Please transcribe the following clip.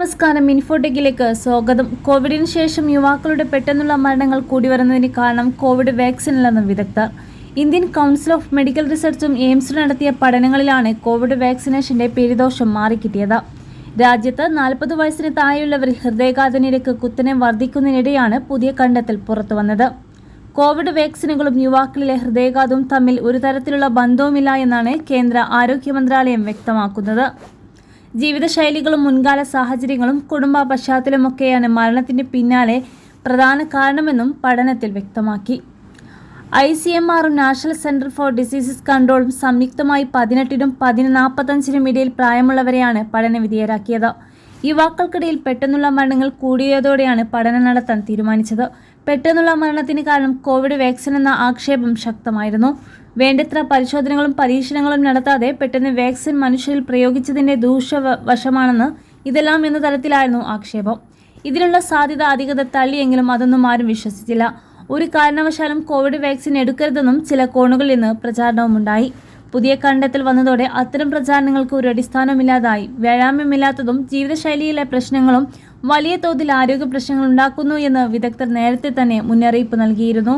നമസ്കാരം. ഇൻഫോടെക്കിലേക്ക് സ്വാഗതം. കോവിഡിന് ശേഷം യുവാക്കളുടെ പെട്ടെന്നുള്ള മരണങ്ങൾ കൂടി വരുന്നതിന് കാരണം കോവിഡ് വാക്സിനില്ലെന്നും വിദഗ്ധർ. ഇന്ത്യൻ കൗൺസിൽ ഓഫ് മെഡിക്കൽ റിസർച്ചും എയിംസും നടത്തിയ പഠനങ്ങളിലാണ് കോവിഡ് വാക്സിനേഷന്റെ പെരുദോഷം മാറിക്കിട്ടിയത്. രാജ്യത്ത് നാൽപ്പത് വയസ്സിന് താഴെയുള്ളവരിൽ ഹൃദയഘാത നിരക്ക് കുത്തനെ വർദ്ധിക്കുന്നതിനിടെയാണ് പുതിയ കണ്ടെത്തൽ പുറത്തുവന്നത്. കോവിഡ് വാക്സിനുകളും യുവാക്കളിലെ ഹൃദയഘാതവും തമ്മിൽ ഒരു തരത്തിലുള്ള ബന്ധവുമില്ല എന്നാണ് കേന്ദ്ര ആരോഗ്യ മന്ത്രാലയം വ്യക്തമാക്കുന്നത്. ജീവിതശൈലികളും മുൻകാല സാഹചര്യങ്ങളും കുടുംബ പശ്ചാത്തലമൊക്കെയാണ് മരണത്തിന് പിന്നാലെ പ്രധാന കാരണമെന്നും പഠനത്തിൽ വ്യക്തമാക്കി. ഐ സി എം ആറും നാഷണൽ സെന്റർ ഫോർ ഡിസീസസ് കൺട്രോളും സംയുക്തമായി പതിനെട്ടിനും പതിനാൽപ്പത്തഞ്ചിനും ഇടയിൽ പ്രായമുള്ളവരെയാണ് പഠനവിധേയരാക്കിയത്. യുവാക്കൾക്കിടയിൽ പെട്ടെന്നുള്ള മരണങ്ങൾ കൂടിയതോടെയാണ് പഠനം നടത്താൻ തീരുമാനിച്ചത്. പെട്ടെന്നുള്ള മരണത്തിന് കാരണം കോവിഡ് വാക്സിൻ എന്ന ആക്ഷേപം ശക്തമായിരുന്നു. വേണ്ടത്ര പരിശോധനകളും പരീക്ഷണങ്ങളും നടത്താതെ പെട്ടെന്ന് വാക്സിൻ മനുഷ്യരിൽ പ്രയോഗിച്ചതിന്റെ ദൂഷ്യവശമാണെന്ന് ഇതെല്ലാം എന്ന തരത്തിലായിരുന്നു ആക്ഷേപം. ഇതിനുള്ള സാധ്യത അധികൃതർ തള്ളിയെങ്കിലും അതൊന്നും ആരും വിശ്വസിച്ചില്ല. ഒരു കാരണവശാലും കോവിഡ് വാക്സിൻ എടുക്കരുതെന്നും ചില കോണുകളിൽ നിന്ന് പ്രചാരണവുമുണ്ടായി. പുതിയ കണ്ടെത്തൽ വന്നതോടെ അത്തരം പ്രചാരണങ്ങൾക്ക് ഒരു അടിസ്ഥാനമില്ലാതായി. വ്യായാമമില്ലാത്തതും ജീവിതശൈലിയിലെ പ്രശ്നങ്ങളും വലിയ തോതിൽ ആരോഗ്യ പ്രശ്നങ്ങൾ ഉണ്ടാക്കുന്നു എന്ന് വിദഗ്ധർ നേരത്തെ തന്നെ മുന്നറിയിപ്പ് നൽകിയിരുന്നു.